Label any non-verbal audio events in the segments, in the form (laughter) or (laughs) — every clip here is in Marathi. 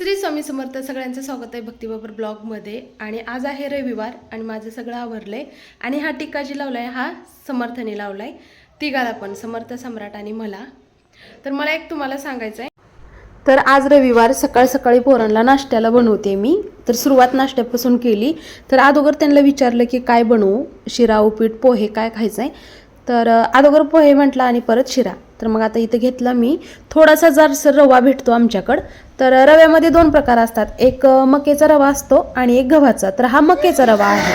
श्री स्वामी समर्थ सगळ्यांचं स्वागत आहे भक्तिबाबर ब्लॉगमध्ये. आणि आज आहे रविवार आणि माझं सगळं आवरलंय. आणि हा टिक्का जी लावलाय हा समर्थने लावलाय. तिघाला पण समर्थ सम्राट आणि मला. तर मला एक तुम्हाला सांगायचं आहे तर आज रविवार सकाळ सकाळी पोरांना नाश्त्याला बनवते मी. तर सुरुवात नाश्त्यापासून केली. तर अगोदर त्यांना विचारलं की काय बनवू? शिरा उपीट पोहे काय खायचं आहे तर अगोदर पोहे म्हटलं आणि परत शिरा. तर मग आता इथं घेतला मी. थोडासा जरसर रवा भेटतो आमच्याकडं. तर रव्यामध्ये दोन प्रकार असतात. एक मकेचा रवा असतो आणि एक गव्हाचा. तर हा मकेचा रवा आहे.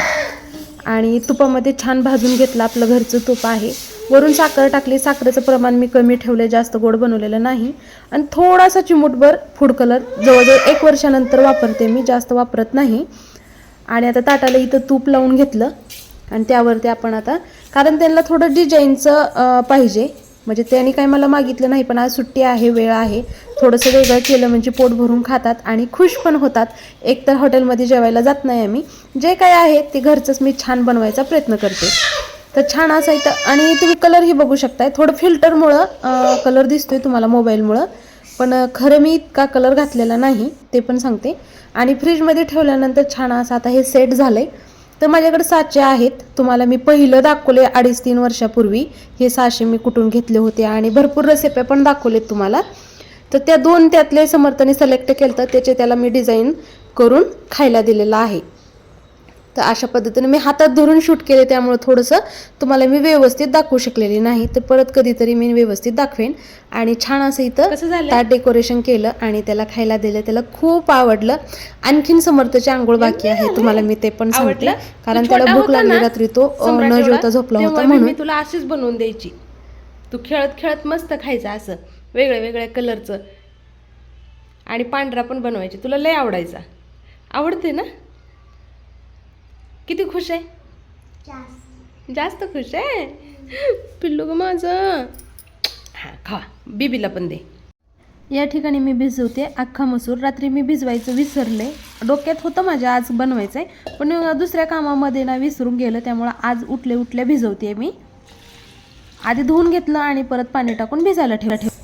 आणि तुपामध्ये छान भाजून घेतलं आपलं घरचं तूप आहे. वरून साखर टाकली. साखरेचं प्रमाण मी कमी ठेवले जास्त गोड बनवलेलं नाही. आणि थोडासा चिमूटभर फूड कलर जवळजवळ एक वर्षानंतर वापरते मी जास्त वापरत नाही. आणि आता ताटाला इथं तूप लावून घेतलं. आणि त्यावरती आपण आता कारण त्यांना थोडं डिझाईनचं पाहिजे. म्हणजे त्यांनी काही मला मागितलं नाही पण आज सुट्टी आहे वेळ आहे. थोडंसं वेगळं केलं म्हणजे पोट भरून खातात आणि खुश पण होतात. एकतर हॉटेलमध्ये जेवायला जात नाही आम्ही. जे काय आहे ते घरचंच मी छान बनवायचा प्रयत्न करते. तर छान असं इथं आणि तुम्ही कलरही बघू शकताय. थोडं फिल्टरमुळं कलर दिसतोय तुम्हाला मोबाईलमुळं पण खरं मी इतका कलर घातलेला नाही ते पण सांगते. आणि फ्रीजमध्ये ठेवल्यानंतर छान असं आता हे सेट झालं आहे तर माझ्याकडे साचे आहेत. तुम्हाला मी पहिलं दाखवले अडीच तीन वर्षापूर्वी. हे साचे मी कुठून घेतले होते आणि भरपूर रेसिप्या पण दाखवलेत तुम्हाला. तर त्या दोन त्यातले समर्थने सिलेक्ट केलं तर त्याचे त्याला मी डिझाईन करून खायला दिलेलं आहे. तर अशा पद्धतीने मी हातात धरून शूट केले त्यामुळे थोडंसं तुम्हाला मी व्यवस्थित दाखवू शकलेली नाही. तर परत कधीतरी मी व्यवस्थित दाखवेन. आणि छान असं इथं? ताट डेकोरेशन केलं आणि त्याला खायला दिलं. त्याला खूप आवडलं. आणखीन समर्थची आंघोळ बाकी आहे. तुम्हाला मी ते पण सांगते. आवडलं? कारण त्याला भूक लागली रात्री तो न जेवता झोपला होता म्हणून मी तुला अशीच बनवून द्यायची. तू खेळत खेळत मस्त खायचं असं. वेगळ्या वेगळ्या कलरचं आणि पांढरा पण बनवायची. तुला लय आवडायचा. आवडते ना? किती खुश आहे? जास्त खुश आहे? पिल्लू ग माझं. हां खा. बीबीला पण दे. या ठिकाणी मी भिजवते अख्खा मसूर. रात्री मी भिजवायचं विसरले. डोक्यात होतं माझ्या आज बनवायचं आहे पण दुसऱ्या कामामध्ये ना विसरून गेलं त्यामुळं आज उठले उठल्या भिजवते मी. आधी धुवून घेतलं आणि परत पाणी टाकून भिजायला ठेवलं. ठेव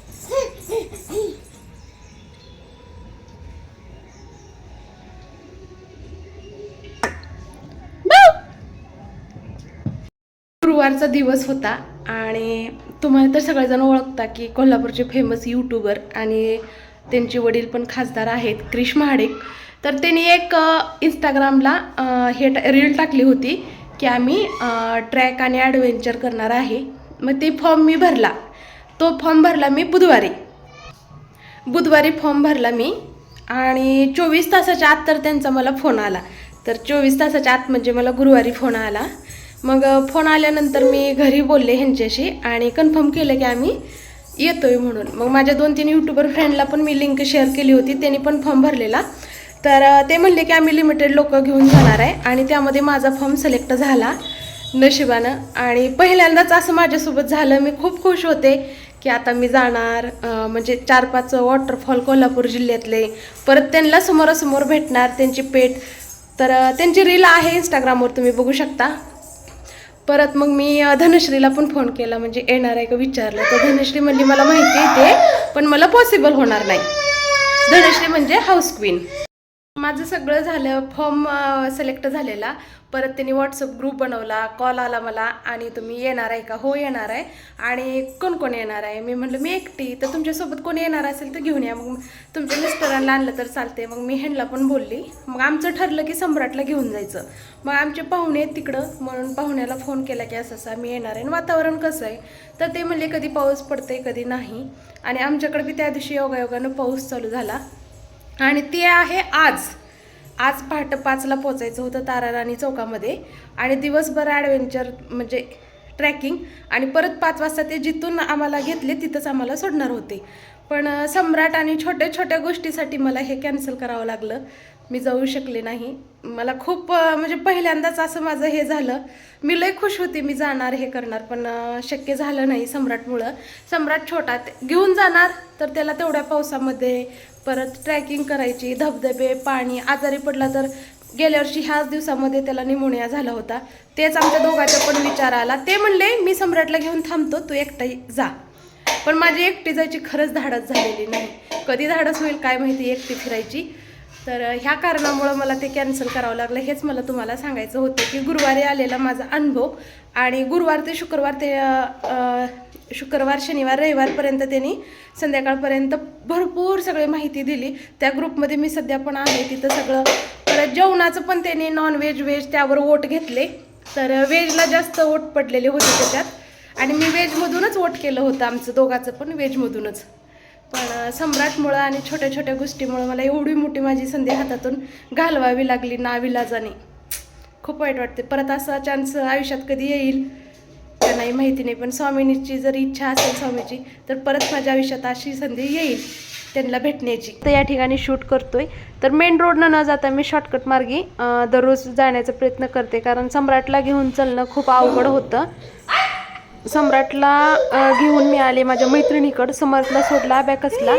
गुरुवारचा दिवस होता आणि तुम्हाला तर सगळेजण ओळखता की कोल्हापूरचे फेमस यूट्यूबर आणि त्यांचे वडील पण खासदार आहेत क्रिश महाडिक. तर त्यांनी एक इंस्टाग्रामला हे टा- रील टाकली होती की आम्ही ट्रॅक आणि ॲडव्हेंचर करणार आहे. मग ते फॉर्म मी भरला. तो फॉर्म भरला मी बुधवारी. बुधवारी फॉर्म भरला मी आणि चोवीस तासाच्या आत तर त्यांचा मला फोन आला. तर चोवीस तासाच्या आत म्हणजे मला गुरुवारी फोन आला. मग फोन आल्यानंतर मी घरी बोलले ह्यांच्याशी आणि कन्फर्म केलं की आम्ही येतोय म्हणून. मग माझ्या दोन तीन यूट्यूबर फ्रेंडला पण मी लिंक शेअर केली होती त्यांनी पण फॉर्म भरलेला. तर ते म्हणले की आम्ही लिमिटेड लोक घेऊन जाणार आहे आणि त्यामध्ये माझा फॉर्म सिलेक्ट झाला नशिबानं. आणि पहिल्यांदाच असं माझ्यासोबत झालं. मी खूप खुश होते की आता मी जाणार म्हणजे चार पाच वॉटरफॉल कोल्हापूर जिल्ह्यातले. परत त्यांना समोरासमोर भेटणार त्यांची पेट. तर त्यांची रील आहे इंस्टाग्रामवर तुम्ही बघू शकता. परत मग मी धनश्रीला पण फोन केला. म्हणजे येणार आहे का विचारलं. तर धनश्री म्हणली मला माहिती आहे ते पण मला पॉसिबल होणार नाही. धनश्री म्हणजे हाऊस क्वीन माझं सगळं झालं फॉर्म सिलेक्ट झालेला. परत त्यांनी व्हॉट्सअप ग्रुप बनवला कॉल आला मला आणि तुम्ही येणार आहे का? हो येणार आहे. आणि कोण कोण येणार आहे? मी म्हटलं मी एकटी. तर तुमच्यासोबत कोणी येणार असेल तर घेऊन या. मग तुमच्या मिस्टरांना आणलं तर चालते मग मी ह्यांना पण बोलली. मग आमचं ठरलं की सम्राटला घेऊन जायचं. मग आमचे पाहुणे आहेत तिकडं. म्हणून पाहुण्याला फोन केला की असं असा मी येणार आहे. आणि वातावरण कसं आहे? तर ते म्हणले कधी पाऊस पडतंय कधी नाही. आणि आमच्याकडे बी त्या दिवशी योगायोगानं पाऊस चालू झाला. आणि ते आहे आज. आज पहाटे पाचला पोचायचं होतं ताराराणी चौकामध्ये. आणि दिवसभर ॲडव्हेंचर म्हणजे ट्रॅकिंग आणि परत पाच वाजता ते जिथून आम्हाला घेतले तिथंच आम्हाला सोडणार होते. पण सम्राट आणि छोट्या छोट्या गोष्टीसाठी मला हे कॅन्सल करावं लागलं. मी जाऊ शकले नाही. मला खूप म्हणजे पहिल्यांदाच असं माझं हे झालं. मी लय खुश होते मी जाणार हे करणार पण शक्य झालं नाही सम्राटमुळं. सम्राट छोटा घेऊन जाणार तर त्याला तेवढ्या पावसामध्ये परत ट्रॅकिंग करायची धबधबे पाणी आजारी पडला तर गेल्या वर्षी ह्याच दिवसामध्ये त्याला निमोनिया झाला होता. तेच आमच्या दोघांचा पण विचार आला. ते म्हणले मी सम्राटला घेऊन थांबतो तू एकटा जा. पण माझी एकटी जायची खरंच धाडस झालेली नाही. कधी धाडस होईल काय माहिती एकटी फिरायची. तर ह्या कारणामुळं मला ते कॅन्सल करावं लागलं. हेच मला तुम्हाला सांगायचं होतं की गुरुवारी आलेला माझा अनुभव आणि गुरुवार ते शुक्रवार ते शुक्रवार शनिवार रविवारपर्यंत त्यांनी संध्याकाळपर्यंत भरपूर सगळी माहिती दिली. त्या ग्रुपमध्ये मी सध्या पण आहे. तिथं सगळं परत जेवणाचं पण त्यांनी नॉन व्हेज व्हेज त्यावर वोट घेतले. तर व्हेजला जास्त वोट पडलेले होते त्याच्यात. आणि मी व्हेजमधूनच वोट केलं होतं आमचं दोघाचं पण व्हेजमधूनच पण सम्राटमुळं आणि छोट्या छोट्या गोष्टीमुळं मला एवढी मोठी माझी संधी हातातून घालवावी लागली नाविलाजाने. खूप वाईट वाटते. परत असा चान्स आयुष्यात कधी येईल का नाही माहिती नाही. पण स्वामिनीची जर इच्छा असेल स्वामीची तर परत माझ्या आयुष्यात अशी संधी येईल त्यांना भेटण्याची. तर या ठिकाणी शूट करतोय. तर मेन रोडनं न जाता मी शॉर्टकट मार्गी दररोज जाण्याचा प्रयत्न करते. कारण सम्राटला घेऊन चालणं खूप अवघड होतं. सम्राटला घेऊन मी आले माझ्या मैत्रिणीकडं. समर्थला सोडला अबॅकसला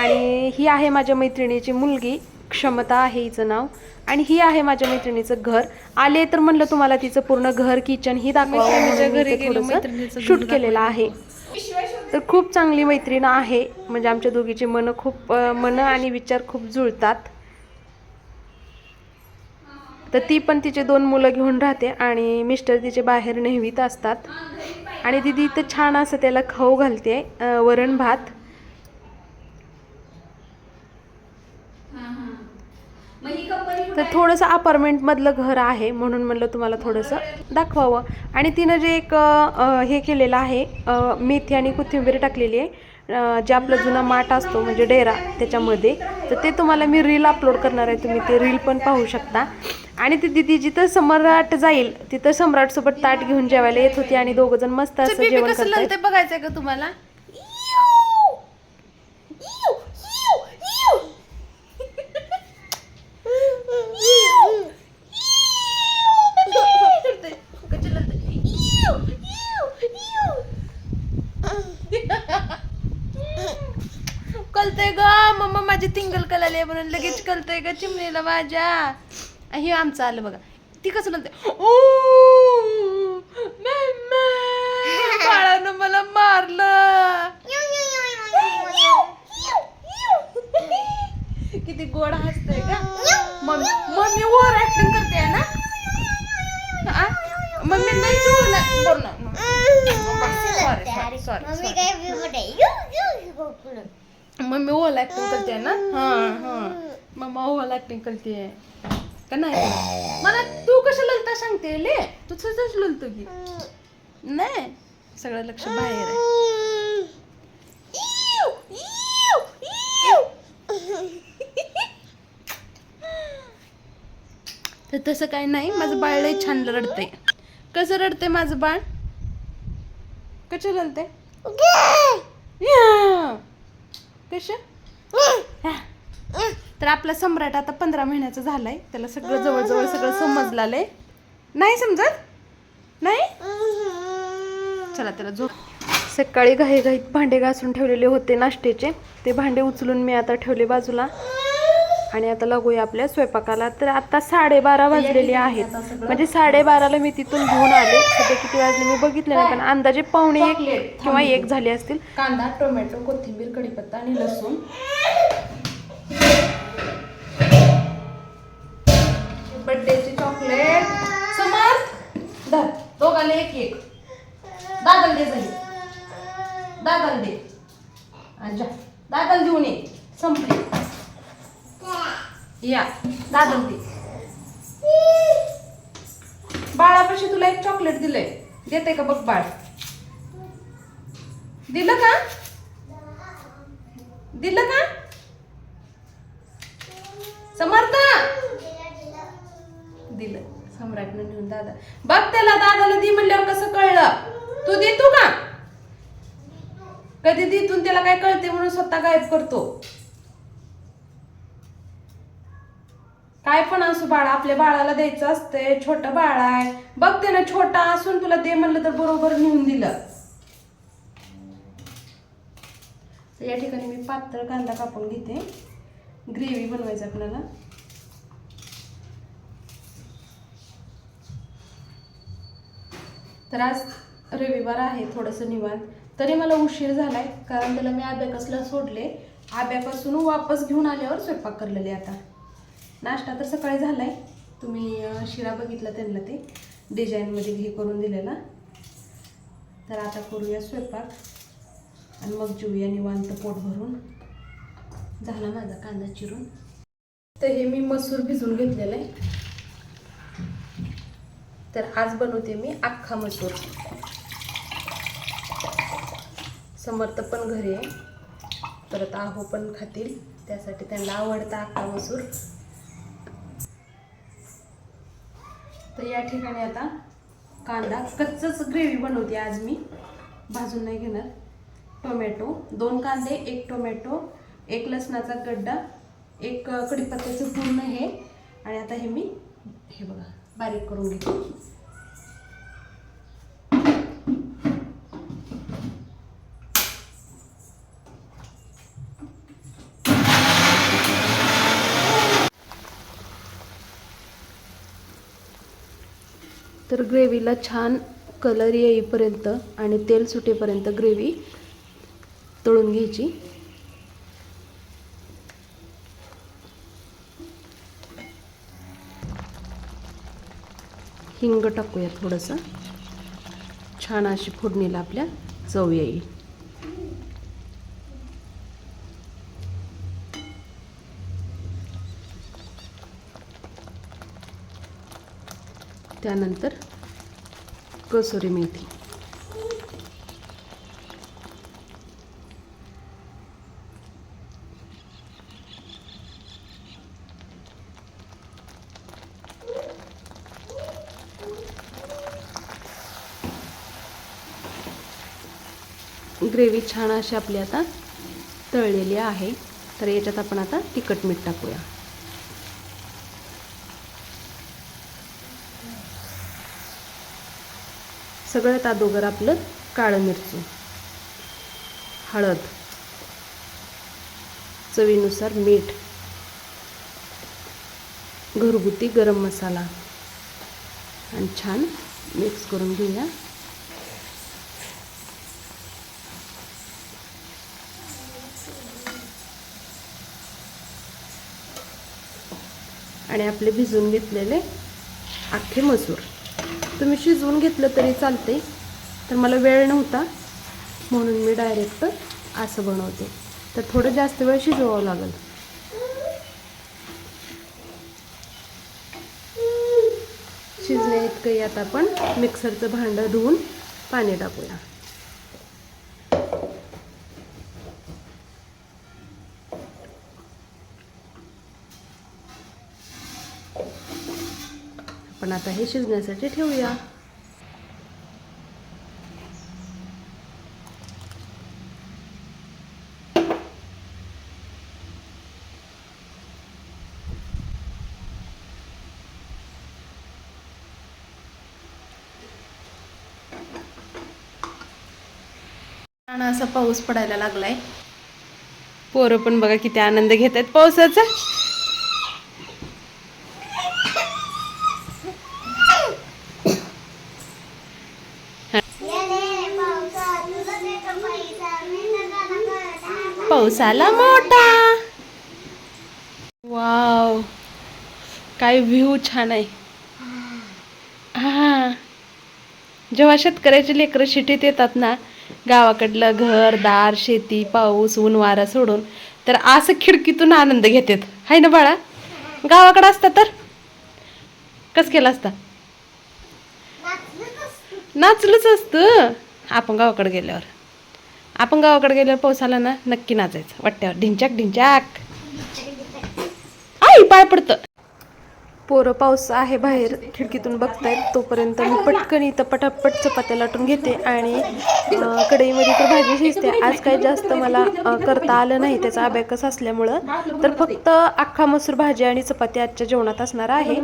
आणि ही आहे माझ्या मैत्रिणीची मुलगी. क्षमता आहे हिचं नाव. आणि ही आहे माझ्या मैत्रिणीचं घर. आले तर म्हणलं तुम्हाला तिचं पूर्ण घर किचन ही दाखवावं शूट केलेलं आहे. तर खूप चांगली मैत्रीण आहे. म्हणजे आमच्या दोघीची मनं खूप मनं आणि विचार खूप जुळतात. तर ती पण तिचे दोन मुलं घेऊन राहते आणि मिस्टर तिचे बाहेर नेहमीत असतात. आणि दिदी इथं छान असं त्याला खाऊ घालते वरण भात. तर थोडंसं अपार्टमेंटमधलं घर आहे म्हणून म्हणलं तुम्हाला थोडंसं दाखवावं. आणि तिनं जे एक हे केलेलं आहे मेथी आणि कोथिंबीर टाकलेली आहे. जे आपला जुना माठ असतो म्हणजे डेरा त्याच्यामध्ये तर ते तुम्हाला मी रील अपलोड करणार आहे. तुम्ही ते रील पण पाहू शकता. आणि ती दिदी जिथं सम्राट जाईल तिथं सम्राटसोबत ताट घेऊन जेवायला येत होती आणि दोघं जण मस्त असं जेवण लढते बघायचंय का तुम्हाला? मम्मा माझी तिंगल कलाली म्हणून लगेच कळतंय ग चिमणीला माझ्या. हे आमचं आलं बघा. ती कसं म्हणते ओ मम्मा (laughs) बाळानं मला मारलं. किती गोड हसतंय का मम्मी मम्मी ओव्हर ऍक्टिंग करते ना? मम्मी नाही बोल sorry sorry mummy over acting करते ना? हा हा. मम्मा ओव्हर ऍक्टिंग करते. का नाही? मला तू कसं ललता सांगते ले? तू तसंच ललतो की. नाही. सगळं लक्ष बाहेर आहे. तर तसं काही नाही. माझं बाळ लई छान रडतंय. कसं रडतंय माझं बाळ? कसं रडतंय? कशा तर आपला सम्राट आता पंधरा महिन्याचा झालाय. त्याला सगळं जवळजवळ सगळं समजलालंय. नाही समजत? नाही? चला त्याला झोप. सकाळी घाईघाईत भांडे घासून ठेवलेले होते नाश्त्याचे. ते भांडे उचलून मी आता ठेवले बाजूला. आणि आता लागूया आपल्या स्वयंपाकाला. तर आता साडेबारा वाजलेले आहेत. म्हणजे साडेबाराला मी तिथून घेऊन आले. सध्या किती वाजले मी बघितले नाही पण अंदाजे पावणे एक किंवा एक झाले असतील. कांदा टोमॅटो कोथिंबीर कढीपत्ता आणि लसूण. बर्थडेची चॉकलेट. समर्थ धर. एक एक. दादाला दे झाली दादाला दे. आणि जा. दादाला देऊन ये. संपली. या. दादाला दे बाळापाशी तुला एक चॉकलेट दिलंय. देते का बघ बाळ. दिलं का? दिलं का? समर्थ. दिलं. सम्राटनं नेऊन दादा. बघ त्याला दादाला दी म्हणल्यावर कसं कळलं. तू देतो का? कधी देतून त्याला काय कळते म्हणून स्वतः गायब करतो. काय पण असू बाळा आपल्या बाळाला द्यायचं असतंय छोटं बाळ आहे. बघ ना छोटा असून तुला दे म्हणलं तर बरोबर नेऊन दिलं. तर या ठिकाणी मी पातळ कांदा कापून घेते. ग्रेव्ही बनवायचं आपल्याला. तर आज रविवार आहे थोडंसं निवांत. तरी मला उशीर झालाय कारण त्याला मी आब्याकसला सोडले. आब्यापासून वापस घेऊन आल्यावर स्वयंपाक करलेले आता. नाश्ता तर सकाळी झाला आहे तुम्ही शिरा बघितला त्यांना ते डिझाईनमध्ये हे करून दिलेला. तर आता करूया स्वयंपाक आणि मग जेऊया निवांत पोट भरून. झाला माझा कांदा चिरून. तर हे मी मसूर भिजून घेतलेलं आहे. तर आज बनवते मी अख्खा मसूर. समर्थ पण घरी आहे. परत आहो पण खातील. त्यासाठी त्यांना आवडता अख्खा मसूर. तर या ठिकाणी आता कांदा कच्चच ग्रेव्ही बनवते आज मी. भाजून नाही घेणार. टोमॅटो दोन कांदे एक टोमॅटो एक लसणाचा गड्डा एक कडीपत्त्याचं कढीपत्त्याचं पूर्ण हे. आणि आता हे मी हे बघा बारीक करून घेते. ग्रेव्हीला छान कलर येईपर्यंत आणि तेल सुटेपर्यंत ग्रेव्ही तळून घ्यायची. हिंग टाकूया थोडंसं. छान अशी फोडणीला आपल्या चव येईल. त्यानंतर कसुरी मेथी. ग्रेव्ही छान अशी आपली आता तळलेली आहे. तर याच्यात आपण आता तिखट मीठ टाकूया. सगळ्यात अगोदर आपलं काळं मिरची हळद चवीनुसार मीठ घरगुती गरम मसाला आणि छान मिक्स करून घेऊया. आणि आपले भिजवून घेतलेले अख्खे मसूर. तुम्ही शिजवून घेतलं तरी चालते तर मला वेळ नव्हता म्हणून मी डायरेक्ट असं बनवते. तर थोडं जास्त वेळ शिजवावं लागेल. शिजण्या इतकंही आता आपण मिक्सरचं भांडं धुवून पाणी टाकूया. आता हे शिजण्यासाठी ठेवूया. छान असा पाऊस पडायला लागलाय. पोरं पण बघा किती आनंद घेत आहेत पावसाचा. झाला मोठा. वाव. काय व्ह्यू छान आहे. हा. जेव्हा शेतकऱ्याचे लेकरं शिटीत येतात ना गावाकडलं घर दार शेती पाऊस ऊन वारा सोडून तर असं खिडकीतून आनंद घेतात. हाय ना बाळा? गावाकडं असता तर? कस केलं असता? नाचलंच असतं. आपण गावाकडे गेल्यावर. आपण गावाकडे गेल्यावर पाऊस आला ना नक्की नाचायचं. वाट्यावर ढिंचाक ढिंचाक. आई पाय पडतं. पोरं पाऊस आहे बाहेर खिडकीतून बघतायत तोपर्यंत मी पटकन इथं पटापट चपात्या लाटून घेते आणि कढईमध्ये तर भाजी शिजते. आज काही जास्त मला करता आलं नाही त्याचा अभ्याकस असल्यामुळं. तर फक्त अख्खा मसूर भाजी आणि चपाती आजच्या जेवणात असणार आहे.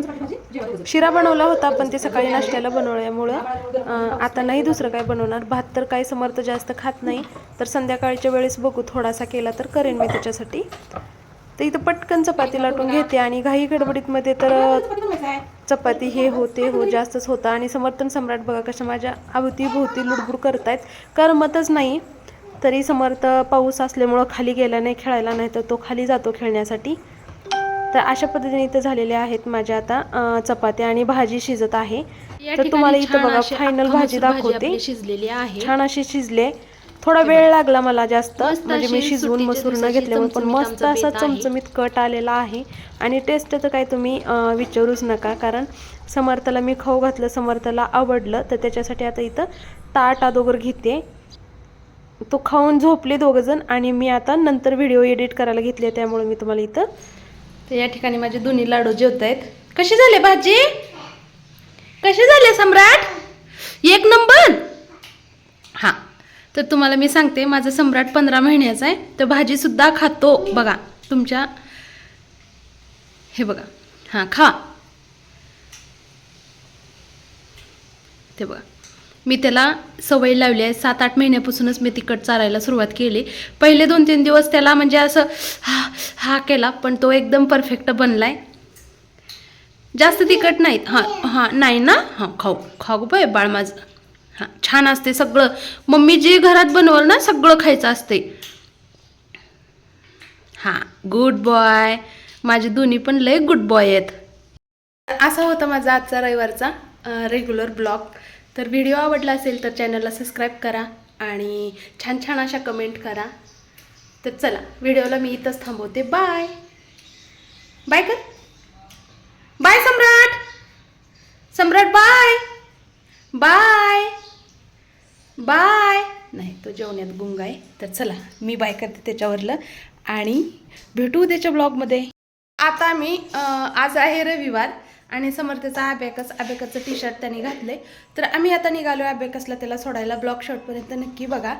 शिरा बनवला होता पण ते सकाळी नाश्त्याला बनवल्यामुळं आता नाही दुसरं काय बनवणार. भात तर काही समर्थ जास्त खात नाही. तर संध्याकाळच्या वेळेस बघू थोडासा केला तर करेन मी त्याच्यासाठी. तर इथं पटकन चपाती लाटून घेते आणि घाई गडबडीतमध्ये तर चपाती हे होते हो जास्तच होतं. आणि समर्थन सम्राट बघा कशा माझ्या अवतीभोवती लुडबुड करतायत. करमतच नाही. तरी समर्थ पाऊस असल्यामुळं खाली गेला नाही खेळायला नाही तर तो खाली जातो खेळण्यासाठी. तर अशा पद्धतीने इथं झालेल्या आहेत माझ्या आता चपात्या आणि भाजी शिजत आहे. तर तुम्हाला इथं बघा फायनल भाजी दाखवते. शिजलेली आहे. छान अशी शिजले. थोडा वेळ लागला मला जास्त. म्हणजे मी शिजवून मसूर न घेतल्यामुळे पण मस्त असा. चमचमीत कट आलेला आहे. आणि टेस्ट तर काही तुम्ही विचारूच नका. कारण समर्थाला मी खाऊ घातलं समर्थाला आवडलं तर त्याच्यासाठी आता इथं ताट अदोगर घेते. तो खाऊन झोपले दोघंजण आणि मी आता नंतर व्हिडिओ एडिट करायला घेतले त्यामुळे मी तुम्हाला इथं तर या ठिकाणी माझे दोन्ही लाडू जेवत आहेत. कशी झाले भाजी? कशी झाले सम्राट? एक नंबर? तर तुम्हाला मी सांगते माझं सम्राट पंधरा महिन्याचा आहे तर भाजीसुद्धा खातो. बघा तुमच्या हे बघा. हां खा. ते बघा. मी त्याला सवय लावली आहे. सात आठ महिन्यापासूनच मी तिखट चारायला सुरुवात केली. पहिले दोन तीन दिवस त्याला म्हणजे असं हा हा केला पण तो एकदम परफेक्ट बनला आहे जास्त तिखट नाहीत. हां हां नाही ना? हां खाऊ. खाऊ बाय बाळ माझं. हां छान असते. सगळं मम्मी जे घरात बनवलं ना सगळं खायचं असते. हां गुड बॉय माझे दोन्ही पण लय गुड बॉय आहेत. असा होता माझा आजचा रविवारचा रेग्युलर ब्लॉग तर व्हिडिओ आवडला असेल तर चॅनलला सबस्क्राईब करा आणि छान छान अशा कमेंट करा. तर चला व्हिडिओला मी इथंच थांबवते. बाय बाय कर. Bye Samrat. Samrat bye bye bye. नाही तो जेवण्यात गुंग आहे. तर चला मी बाय करते त्याच्यावरलं. आणि भेटू त्याच्या ब्लॉगमध्ये. आता मी आज आहे रविवार आणि समर्थचा अबॅकस अबॅकसचं टी शर्ट त्यांनी घातले तर आम्ही आता निघालो अबॅकसला त्याला सोडायला. ब्लॉक शर्टपर्यंत नक्की बघा.